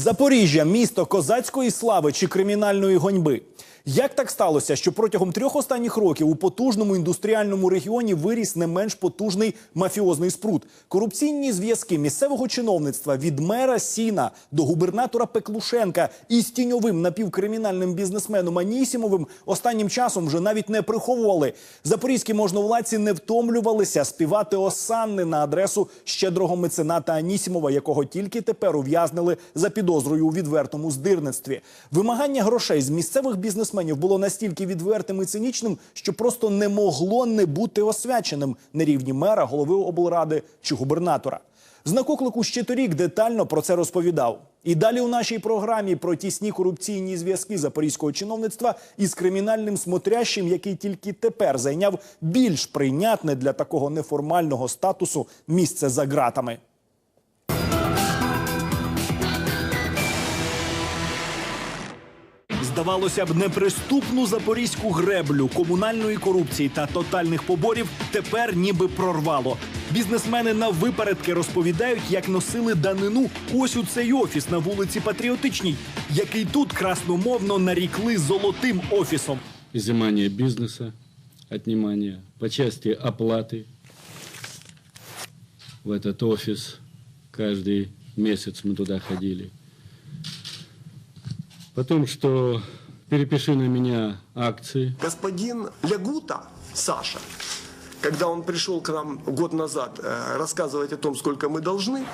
Запоріжжя місто козацької слави чи кримінальної гоньби. Як так сталося, що протягом трьох останніх років у потужному індустріальному регіоні виріс не менш потужний мафіозний спрут? Корупційні зв'язки місцевого чиновництва від мера Сіна до губернатора Пеклушенка із тіньовим напівкримінальним бізнесменом Анісімовим останнім часом вже навіть не приховували. Запорізькі можновладці не втомлювалися співати осанни на адресу щедрого мецената Анісімова, якого тільки тепер ув'язнили за підозрою у відвертому здирництві. Вимагання грошей з місцевих бізнесменів було настільки відвертим і цинічним, що просто не могло не бути освяченим на рівні мера, голови облради чи губернатора. Знак оклику ще торік детально про це розповідав. І далі у нашій програмі про тісні корупційні зв'язки запорізького чиновництва із кримінальним смотрящим, який тільки тепер зайняв більш прийнятне для такого неформального статусу місце за ґратами. Здавалося б, неприступну запорізьку греблю комунальної корупції та тотальних поборів тепер ніби прорвало. Бізнесмени на випередки розповідають, як носили данину ось у цей офіс на вулиці Патріотичній, який тут красномовно нарікли золотим офісом. изымание бизнеса, отнимание по части оплаты в этот офис. Каждый месяц мы туда ходили. Потом, что перепиши на меня акции. Господин Лягута, Саша, когда он пришел к нам год назад э, рассказывать о том, сколько мы должны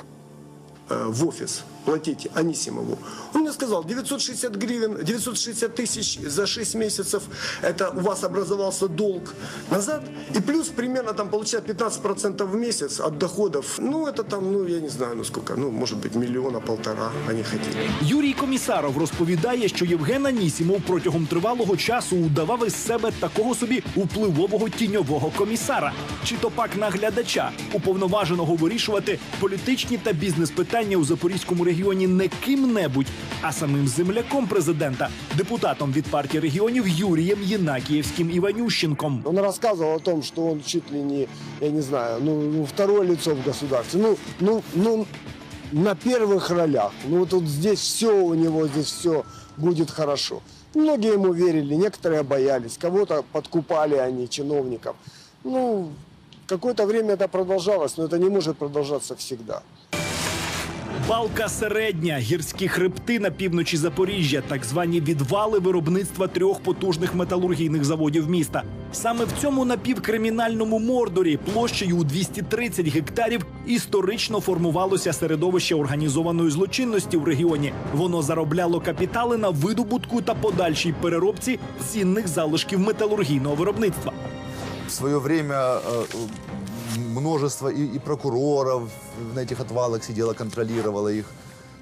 э, в офис платить Анисимову, он мне сказал, 960 гривен, 960 тысяч за 6 месяцев, это у вас образовался долг назад, и плюс примерно там получается 15% в месяц от доходов, ну это там, ну я не знаю, ну сколько, ну может быть миллиона, полтора они хотели. Юрій Комісаров розповідає, що Євген Анісімов протягом тривалого часу удавав із себе такого собі впливового тіньового комісара, чи то пак наглядача, уповноваженого вирішувати політичні та бізнес питання у запорізькому регіоні не ким-небудь, а самим земляком президента, депутатом від партії регіонів Юрієм Єнакієвським Іванющенком. Он рассказывал о том, что он чуть ли не, я не знаю, ну, ну, второе лицо в государстве. Ну, ну, ну, на первых ролях. Ну, вот тут здесь все у него, здесь все будет хорошо. Многие ему верили, некоторые боялись, кого-то подкупали они, чиновников. Ну, какое-то время это продолжалось, но это не может продолжаться всегда. Балка середня, гірські хребти на півночі Запоріжжя, так звані відвали виробництва трьох потужних металургійних заводів міста. Саме в цьому напівкримінальному мордорі площею у 230 гектарів історично формувалося середовище організованої злочинності в регіоні. Воно заробляло капітали на видобутку та подальшій переробці цінних залишків металургійного виробництва. в свое время э, множество и, и прокуроров на этих отвалах сидело, контролировало их.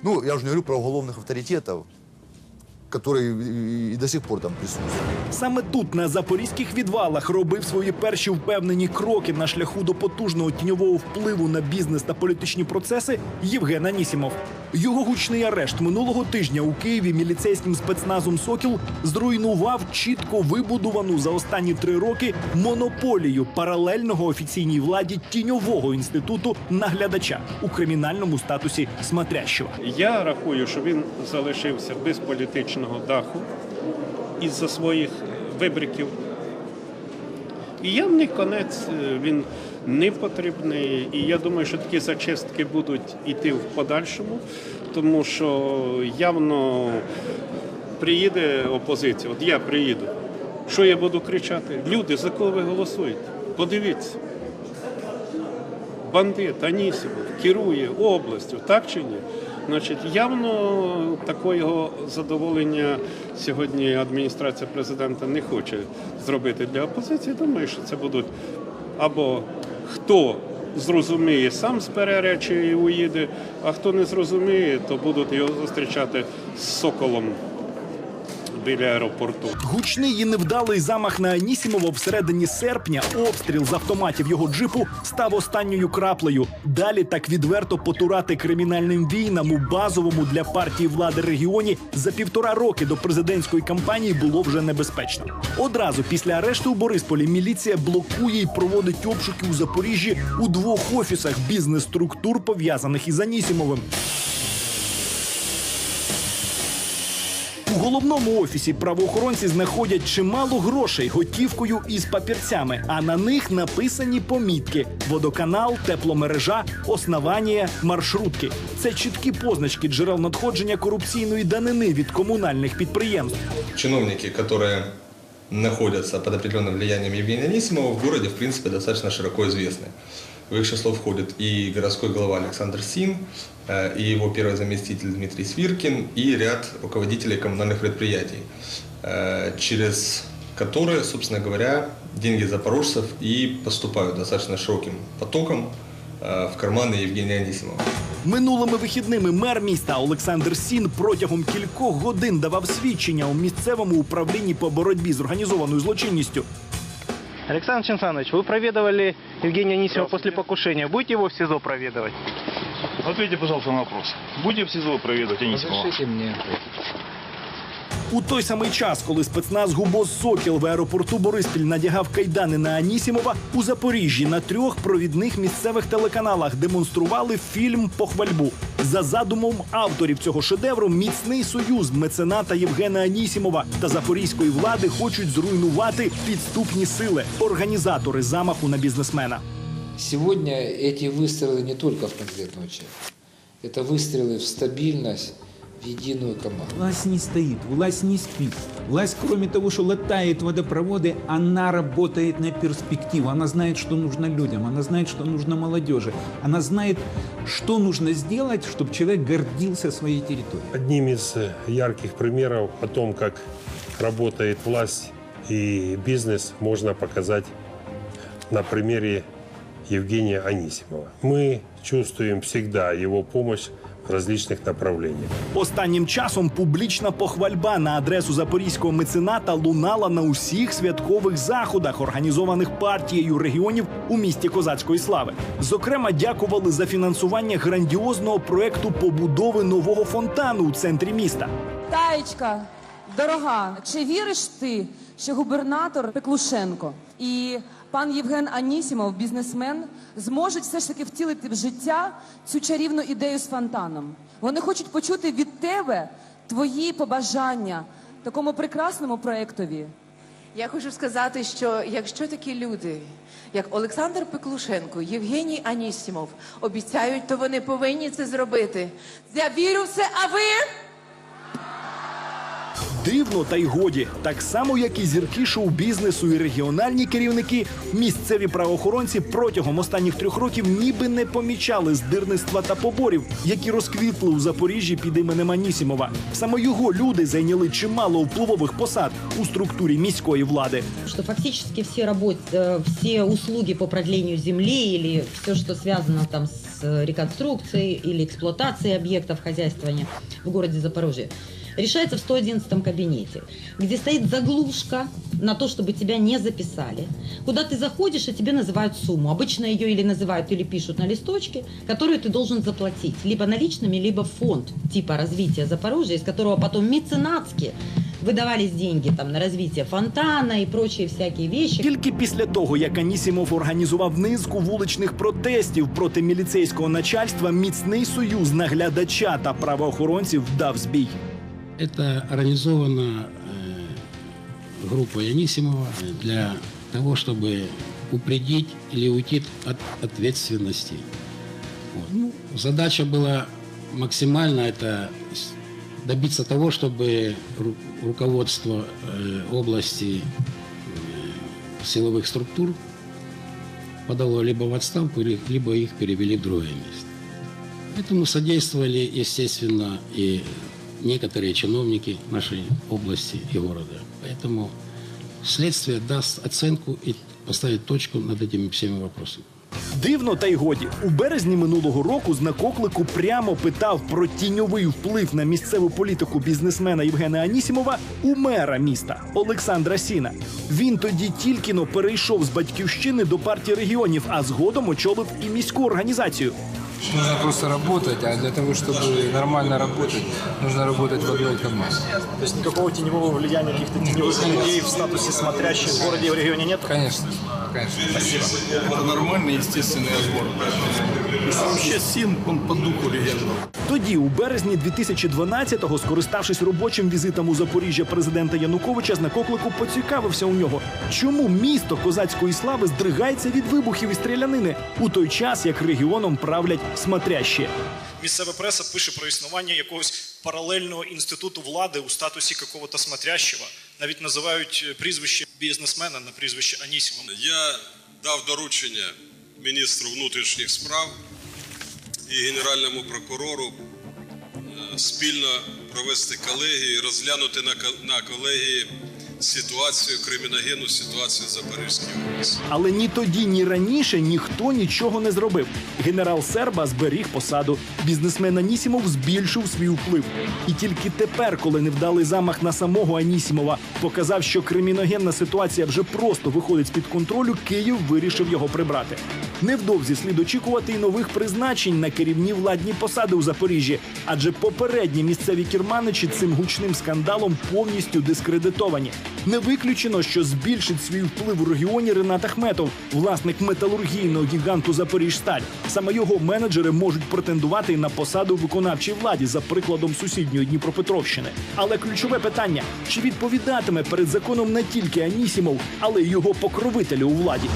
Ну, я уже не говорю про уголовных авторитетов, которые и, и до сих пор там присутствуют. Саме тут, на запорізьких відвалах, робив свої перші впевнені кроки на шляху до потужного тіньового впливу на бізнес та політичні процеси Євген Анісімов. Його гучний арешт минулого тижня у Києві міліцейським спецназом Сокіл зруйнував чітко вибудовану за останні три роки монополію паралельного офіційній владі тіньового інституту наглядача у кримінальному статусі смотрящого. Я рахую, що він залишився без політичного даху із-за своїх вибриків. І явний конець е, він не потрібний. І я думаю, що такі зачистки будуть йти в подальшому, тому що явно приїде опозиція. От я приїду. Що я буду кричати? Люди, за кого ви голосуєте? Подивіться. Бандит Анісімов керує областю, так чи ні? Значить, явно такого задоволення сьогодні адміністрація президента не хоче зробити для опозиції. Думаю, що це будуть або хто зрозуміє, сам збере речі і уїде, а хто не зрозуміє, то будуть його зустрічати з соколом біля аеропорту. Гучний і невдалий замах на Анісімова всередині серпня, обстріл з автоматів його джипу став останньою краплею. Далі так відверто потурати кримінальним війнам у базовому для партії влади регіоні за півтора роки до президентської кампанії було вже небезпечно. Одразу після арешту у Борисполі міліція блокує і проводить обшуки у Запоріжжі у двох офісах бізнес-структур пов'язаних із Анісімовим. У головному офісі правоохоронці знаходять чимало грошей готівкою із папірцями, а на них написані помітки: водоканал, тепломережа, основання, маршрутки. Це чіткі позначки джерел надходження корупційної данини від комунальних підприємств. чиновники, которые находятся под определенным влиянием Евгения Анисимова, в городе, в принципе, достаточно широко известны. В их число входит и городской глава Александр Син, э, и его первый заместитель Дмитрий Свиркин, и ряд руководителей коммунальных предприятий, э, через которые, собственно говоря, деньги запорожцев и поступают достаточно широким потоком э, в карманы Евгения Анисимова. Минулими вихідними мер міста Олександр Сін протягом кількох годин давав свідчення у місцевому управлінні по боротьбі з організованою злочинністю. Александр Чинсанович, вы проведывали Евгения Анисимова после покушения. Будете его в СИЗО проведывать? Ответьте, пожалуйста, на вопрос. Будете в СИЗО проведывать Анисимова? У той самий час, коли спецназ Губоз Сокіл в аеропорту Бориспіль надягав кайдани на Анісімова, у Запоріжжі на трьох провідних місцевих телеканалах демонстрували фільм Похвальбу. За задумом авторів цього шедевру міцний союз мецената Євгена Анісімова та запорізької влади хочуть зруйнувати підступні сили, організатори замаху на бізнесмена. Сегодня эти выстрелы не только в конкретного человека. Это выстрелы в стабильность, В единую команду. Власть не стоит, власть не спит. Власть, кроме того, что латает водопроводы, она работает на перспективу. Она знает, что нужно людям, она знает, что нужно молодежи. Она знает, что нужно сделать, чтобы человек гордился своей территорией. Одним из э, ярких примеров о том, как работает власть и бизнес, можно показать на примере Евгения Анисимова. Мы чувствуем всегда его помощь различных направлениях. Останнім часом публічна похвальба на адресу запорізького мецената лунала на усіх святкових заходах, організованих партією регіонів у місті козацької слави. Зокрема, дякували за фінансування грандіозного проекту побудови нового фонтану у центрі міста. Таєчка, дорога, чи віриш ти, що губернатор Пеклушенко і пан Євген Анісімов, бізнесмен, зможуть все ж таки втілити в життя цю чарівну ідею з фонтаном? Вони хочуть почути від тебе твої побажання такому прекрасному проектові. Я хочу сказати, що якщо такі люди, як Олександр Пеклушенко, Євгеній Анісімов, обіцяють, то вони повинні це зробити. Я вірю в це, а ви? Дивно та й годі, так само як і зірки шоу-бізнесу і регіональні керівники, місцеві правоохоронці протягом останніх трьох років ніби не помічали здирництва та поборів, які розквітли у Запоріжжі під іменем Анісімова. Саме його люди зайняли чимало впливових посад у структурі міської влади. Что фактически все работы, э, все услуги по продлению земли или все, что связано там с э, реконструкцией или эксплуатацией объектов хозяйствования в городе Запорожье, решается в 111 кабинете, где стоит заглушка на то, чтобы тебя не записали. Куда ты заходишь, и тебе называют сумму. Обычно ее или называют, или пишут на листочке, которую ты должен заплатить. Либо наличными, либо в фонд типа развития Запорожья, из которого потом меценатски выдавались деньги там на развитие фонтана и прочие всякие вещи. Тільки після того, як Анісімов організував низку вуличних протестів проти міліцейського начальства, міцний союз наглядача та правоохоронців дав збій. Это организована э, группой Анисимова для того, чтобы упредить или уйти от ответственности. Вот. Ну, задача была максимально это добиться того, чтобы ру- руководство э, области э, силовых структур подало либо в отставку, либо их перевели в другое место. Этому содействовали, естественно, и некоторые чиновники нашей области и города. Поэтому следствие даст оценку и поставит точку над этими всеми вопросами. Дивно та й годі. У березні минулого року знак оклику прямо питав про тіньовий вплив на місцеву політику бізнесмена Євгена Анісімова у мера міста Олександра Сіна. Він тоді тільки но перейшов з батьківщини до партії регіонів, а згодом очолив і міську організацію. Нужно просто работать, а для того, чтобы нормально работать, нужно работать в одной команде. То есть никакого теневого влияния каких-то теневых людей в статусе смотрящих в городе и в регионе нет? Конечно конечно. Спасибо. Это нормальный, естественный отбор. Вообще Син, он по духу легенда. Тоді, у березні 2012-го, скориставшись робочим візитом у Запоріжжя президента Януковича, знак оклику поцікавився у нього, чому місто козацької слави здригається від вибухів і стрілянини у той час, як регіоном правлять смотрящі. Місцева преса пише про існування якогось паралельного інституту влади у статусі какого-то смотрящего. Навіть називають е, прізвище бізнесмена на прізвище Анісімова. Я дав доручення міністру внутрішніх справ і генеральному прокурору е, спільно провести колегію і розглянути на колегії ситуацію, криміногенну ситуацію в Запорізькій області. Але ні тоді, ні раніше ніхто нічого не зробив. Генерал Серба зберіг посаду. Бізнесмен Анісімов збільшив свій вплив. І тільки тепер, коли невдалий замах на самого Анісімова показав, що криміногенна ситуація вже просто виходить з під контролю, Київ вирішив його прибрати. Невдовзі слід очікувати й нових призначень на керівні владні посади у Запоріжжі, адже попередні місцеві керманичі цим гучним скандалом повністю дискредитовані. Не виключено, що збільшить свій вплив у регіоні Ренат Ахметов, власник металургійного гіганту Запоріжсталь. Саме його менеджери можуть претендувати на посаду виконавчій владі за прикладом сусідньої Дніпропетровщини. Але ключове питання: чи відповідатиме перед законом не тільки Анісімов, але й його покровителі у владі?